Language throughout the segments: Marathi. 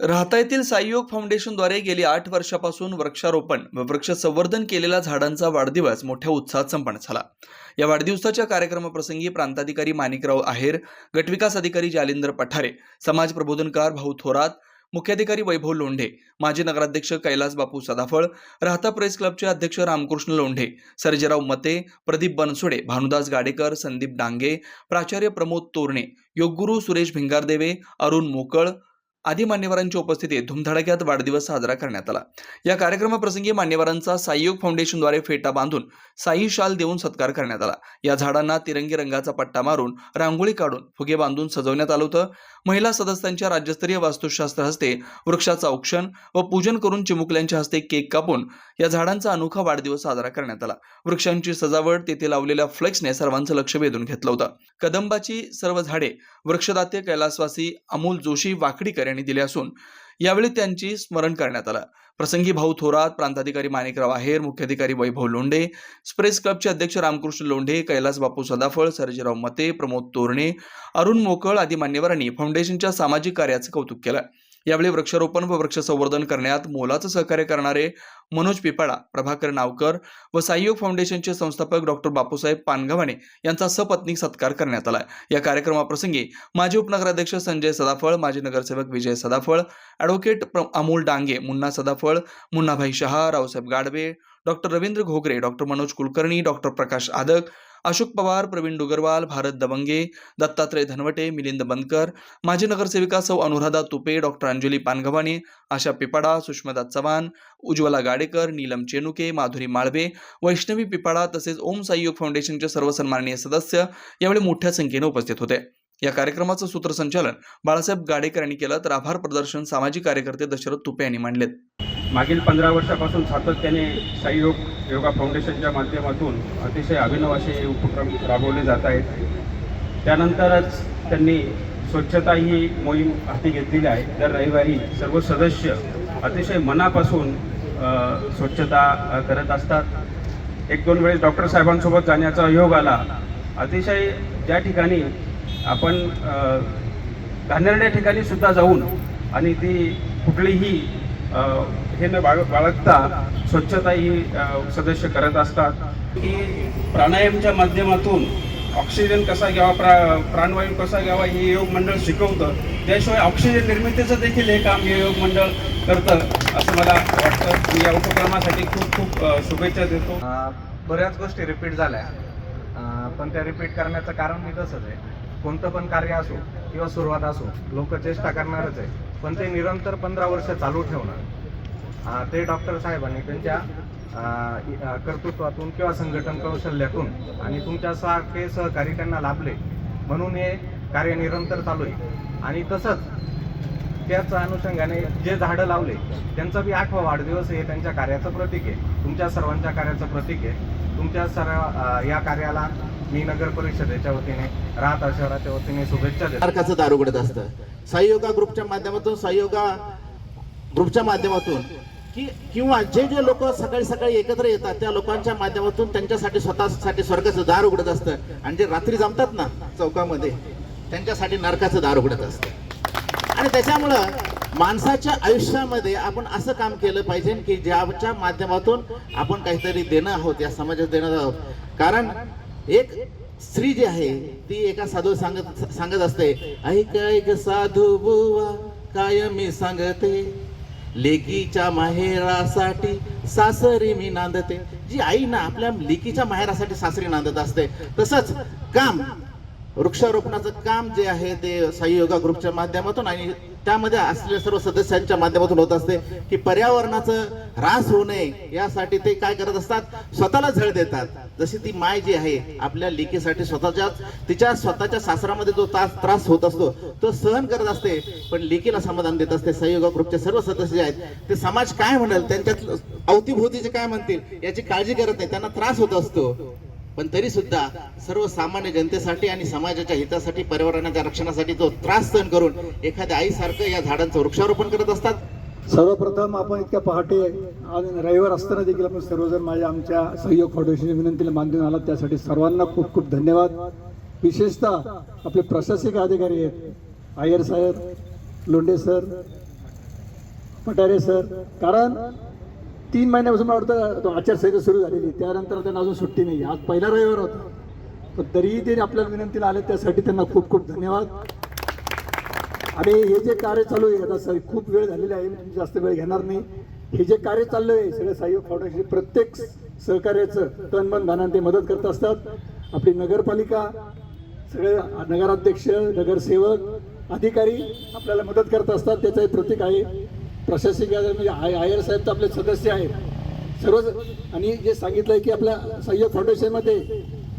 राहता येथील साईयोग फाउंडेशनद्वारे गेली आठ वर्षापासून वृक्षारोपण व वृक्ष संवर्धन केलेल्या झाडांचा वाढदिवस मोठ्या उत्साहात संपन्न झाला. या वाढदिवसाच्या कार्यक्रमाप्रसंगी प्रांताधिकारी माणिकराव आहेर गटविकास अधिकारी जालिंदर पठारे समाज प्रबोधनकार भाऊ थोरात मुख्याधिकारी वैभव लोंढे माजी नगराध्यक्ष कैलास बापू सदाफळ राहता प्रेस क्लबचे अध्यक्ष रामकृष्ण लोंढे सर्जेराव मते प्रदीप बनसोडे भानुदास गाडेकर संदीप डांगे प्राचार्य प्रमोद तोरणे योगगुरू सुरेश भिंगारदेवे अरुण मोकळ आदी मान्यवरांच्या उपस्थितीत धुमधडाक्यात वाढदिवस साजरा करण्यात आला. या कार्यक्रमाप्रसंगी मान्यवरांचा साईयोग फाउंडेशनद्वारे फेटा बांधून साई शाल देऊन सत्कार करण्यात आला. या झाडांना तिरंगी रंगाचा पट्टा मारून रांगोळी काढून फुगे बांधून सजवण्यात आलं होतं. महिला सदस्यांच्या राज्यस्तरीय वास्तुशास्त्र हस्ते वृक्षाचं औक्षण व पूजन करून चिमुकल्यांच्या हस्ते केक कापून या झाडांचा अनोखा वाढदिवस साजरा करण्यात आला. वृक्षांची सजावट तेथे लावलेल्या फ्लेक्सने सर्वांचं लक्ष वेधून घेतलं होतं. कदंबाची सर्व झाडे वृक्षदाते कैलासवासी अमोल जोशी वाकडीकर यांनी दिले असून यावेळी त्यांची स्मरण करण्यात आलं. प्रसंगी भाऊ थोरात प्रांताधिकारी माणिकराव आहेर मुख्याधिकारी वैभव लोंढे स्प्रेस क्लबचे अध्यक्ष रामकृष्ण लोंढे कैलास बापू सदाफळ सरजीराव मते प्रमोद तोरणे अरुण मोकळ आदी मान्यवरांनी फाउंडेशनच्या सामाजिक कार्याचं कौतुक केलं. यावेळी वृक्षारोपण व वृक्ष संवर्धन करण्यात मोलाचं सहकार्य करणारे मनोज पिपाडा प्रभाकर नावकर व साईयोग फाउंडेशनचे संस्थापक डॉक्टर बापूसाहेब पानगव्हाणे यांचा सपत्नीक सत्कार करण्यात आला. या कार्यक्रमाप्रसंगी माजी उपनगराध्यक्ष संजय सदाफळ माजी नगरसेवक Vijay Sadaphal advocate Amol Dange Munna Sadaphal Munnabhai Shah Raosaheb Gadve doctor Ravindra Ghogare doctor Manoj Kulkarni doctor Prakash Adak Ashok Pawar Praveen Dugarwal Bharat Dabange Dattatray Dhanwate Milind Bankar माजी नगरसेविका सौ अनुराधा तुपे डॉक्टर अंजली पानगव्हाणे आशा पिपाडा सुषमदा चव्हाण उज्ज्वला गाडेकर नीलम चेनुके माधुरी माळवे वैष्णवी पिपाडा तसेच ओम साईयोग फाउंडेशनचे सर्व सन्माननीय सदस्य यावेळी मोठ्या संख्येने उपस्थित होते. या कार्यक्रमाचं सूत्रसंचालन बाळासाहेब गाडेकर यांनी केलं तर आभार प्रदर्शन सामाजिक कार्यकर्ते दशरथ तुपे यांनी मांडलेत. मागील पंधरा वर्षापासून सातत्याने साईयोग योगा फाउंडेशनच्या माध्यमातून अतिशय अभिनव असे उपक्रम राबवले जात आहेत. त्यानंतरच त्यांनी स्वच्छता ही मोहीम हाती घेतलेली आहे. दर रविवारी सर्व सदस्य अतिशय मनापासून स्वच्छता करत असतात. एक दोन वेळेस डॉक्टर साहेबांसोबत जाण्याचा योग आला. अतिशय ज्या ठिकाणी आपण घाणेरड्या ठिकाणी सुद्धा जाऊन आणि ती कुठलीही हे न बाळ बाळगता स्वच्छता ही सदस्य करत असतात. की प्राणायामच्या माध्यमातून ऑक्सिजन कसा घ्यावा प्रा प्राणवायू कसा घ्यावा हे योग मंडळ शिकवतं. त्याशिवाय ऑक्सिजन निर्मितीचं देखील हे काम हे योग मंडळ करतं असं मला वाटतं. मी या उपक्रमासाठी खूप खूप शुभेच्छा देतो. बऱ्याच गोष्टी रिपीट झाल्या. पण त्या रिपीट करण्याचं कारण मी तसंच आहे. कोणतं पण कार्य असो किंवा सुरुवात असो लोक चेष्टा करणारच आहे. पण ते निरंतर पंधरा वर्ष चालू ठेवणार. ते डॉक्टर साहेबांनी त्यांच्या कर्तृत्वातून किंवा संघटन कौशल्यातून आणि तुमच्यासारखे सहकारी त्यांना लाभले. म्हणून हे कार्य निरंतर चालू आहे. आणि तसंच त्याच अनुषंगाने जे झाडं लावले त्यांचा बी आठवा वाढदिवस हे त्यांच्या कार्याचं प्रतीक आहे. तुमच्या सर्वांच्या कार्याचं प्रतीक आहे. तुमच्या सर्व या कार्याला मी नगर परिषदेच्या वतीने राहता शहराच्या वतीने शुभेच्छा देतो. दारू दार असतं. सहयोगा ग्रुपच्या माध्यमातून सहयोगा ग्रुपच्या माध्यमातून की किंवा जे जे लोक सकाळी सकाळी एकत्र येतात त्या लोकांच्या माध्यमातून त्यांच्यासाठी स्वतःसाठी स्वर्गाचं दार उघडत असतं. आणि जे रात्री जमतात ना चौकामध्ये त्यांच्यासाठी नरकाचं दार उघडत असतं. आणि त्याच्यामुळं माणसाच्या आयुष्यामध्ये आपण असं काम केलं पाहिजे की ज्याच्या माध्यमातून आपण काहीतरी देणं आहोत या समाजात देणं आहोत. कारण एक स्त्री जी आहे ती एका साधू सांगत सांगत असते ऐक ऐक साधू बुवा काय मी सांगते? लेकीच्या माहेरासाठी सासरी मी नांदते. जी आई ना आपल्या लेकीच्या माहेरासाठी सासरी नांदत असते. तसंच काम वृक्षारोपणाचं काम जे आहे ते साईयोगा ग्रुपच्या माध्यमातून आणि त्यामध्ये असलेल्या सर्व सदस्यांच्या माध्यमातून होत असते की पर्यावरणाचं ऱ्हास होऊ नये यासाठी ते काय करत असतात? स्वतःला झळ देतात. जशी ती माय जी आहे आपल्या लेकीसाठी स्वतःच्या तिच्या स्वतःच्या सासरामध्ये जो त्रास त्रास होत असतो तो सहन करत असते. पण लेकीला समाधान देत असते. सहयोग ग्रुपचे सर्व सदस्य जे आहेत ते समाज काय म्हणाल? त्यांच्यात अवतीभोवतीचे काय म्हणतील याची काळजी करत नाही. त्यांना त्रास होत असतो. पण तरी सुद्धा सर्वसामान्य जनतेसाठी आणि समाजाच्या हितासाठी पर्यावरणाच्या रक्षणासाठी तो त्रास सहन करून एखाद्या आईसारखं या झाडांचं वृक्षारोपण करत असतात. सर्वप्रथम आपण इतक्या पहाटे आणि रविवार असताना देखील आपण सर्वजण माझ्या आमच्या सहयोग फाउंडेशन विनंतीला मान आला आलात. त्यासाठी सर्वांना खूप खूप धन्यवाद. विशेषतः आपले प्रशासकीय अधिकारी आहेत आयर साहेब लोंढे सर पटारे सर. कारण तीन महिन्यापासून मला वाटतं तो आचारसंहिता सुरू झालेली त्यानंतर त्यांना अजून सुट्टी नाही आज पहिला रविवार होता. पण तरीही ते आपल्या विनंतीला आले त्यासाठी त्यांना खूप खूप धन्यवाद. आणि हे जे कार्य चालू आहे आता सर खूप वेळ झालेला आहे मी जास्त वेळ घेणार नाही. हे जे कार्य चाललं आहे सगळं सहयोग फाउंडेशन प्रत्येक सहकार्याचं तन मन धनाने ते मदत करत असतात. आपली नगरपालिका सगळे नगराध्यक्ष नगरसेवक अधिकारी आपल्याला मदत करत असतात. त्याचं हे प्रतीक आहे. प्रशासकीय अधिकारी म्हणजे आय आयर साहेब तर आपले सदस्य आहेत. सर्वच आणि जे सांगितलं आहे की आपल्या सहयोग फाउंडेशनमध्ये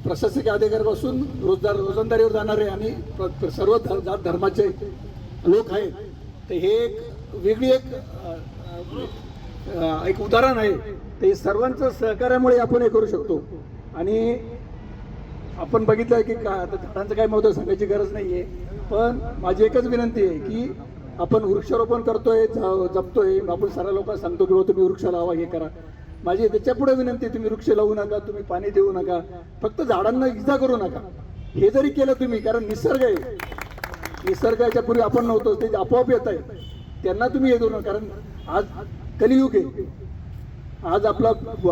प्रशासकीय अधिकाऱ्यापासून रोजगार रोजंदारीवर जाणारे आणि प्र- सर्व ध- जात धर्माचे लोक आहेत. तर हे एक वेगळी एक एक उदाहरण आहे. ते सर्वांचं सहकार्यामुळे आपण हे करू शकतो. आणि आपण बघितलं आहे की का झाडांचं काय महत्त्व सांगायची गरज नाही आहे पण माझी एकच विनंती आहे की आपण वृक्षारोपण करतोय जपतोय. आपण सर्व लोकांना सांगतो की बाबा तुम्ही वृक्ष लावा हे करा. माझी त्याच्यापुढे विनंती तुम्ही वृक्ष लावू नका तुम्ही पाणी देऊ नका. फक्त झाडांना इजा करू नका. हे जरी केलं तुम्ही कारण निसर्ग आहे. निसर्गाच्या पूर्वी आपण नव्हतो ते आपोआप येत आहे. त्यांना तुम्ही हे नका कारण आज कलियुग आहे. आज आपला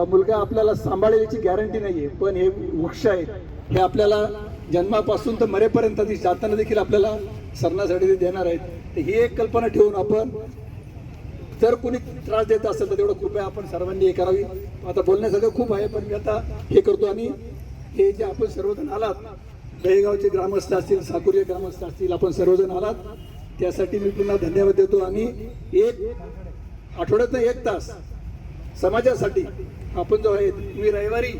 मुलगा आपल्याला सांभाळेल याची गॅरंटी नाही आहे पण हे वृक्ष आहेत. हे आपल्याला जन्मापासून तर मरेपर्यंत ती जाताना देखील आपल्याला सरण्यासाठी ते देणार आहेत तर ही एक कल्पना ठेवून आपण जर कोणी त्रास देत असेल तर तेवढं कृपया आपण सर्वांनी हे करावी. आता बोलण्यासारखं खूप आहे पण मी आता हे करतो आणि हे जे आपण सर्वजण आलात दहेगावचे ग्रामस्थ असतील साकुरी ग्रामस्थ असतील आपण सर्वजण आलात त्यासाठी मी पुन्हा धन्यवाद देतो. आणि एक आठवड्यातनं एक तास समाजासाठी आपण जो आहे तुम्ही रविवारी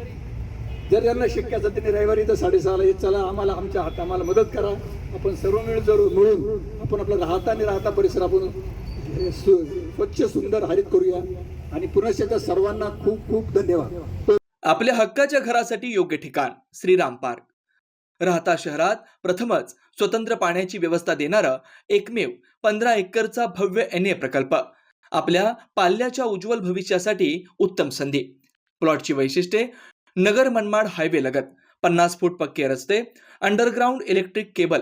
जर त्यांना शक्य असेल त्यांनी रविवारी तर साडेसहाला येत चला आम्हाला आमच्या हात आम्हाला मदत करा. आपण सर्व मिळून जरूर मिळून आपण आपलं राहता आणि राहता परिसर आपण स्वच्छ सुंदर हरित करूया. आणि पुन्हा सर्वांना खूप खूप धन्यवाद. आपल्या हक्काच्या घरासाठी योग्य ठिकाण श्रीराम पार्क. राहता शहरात प्रथमच स्वतंत्र पाण्याची व्यवस्था देणारं एकमेव पंधरा एकरचा भव्य एन ए प्रकल्प. आपल्या पाल्याच्या उज्ज्वल भविष्यासाठी उत्तम संधी. प्लॉटची वैशिष्ट्ये नगर मनमाड हायवे लगत पन्नास फूट पक्के रस्ते underground electric cable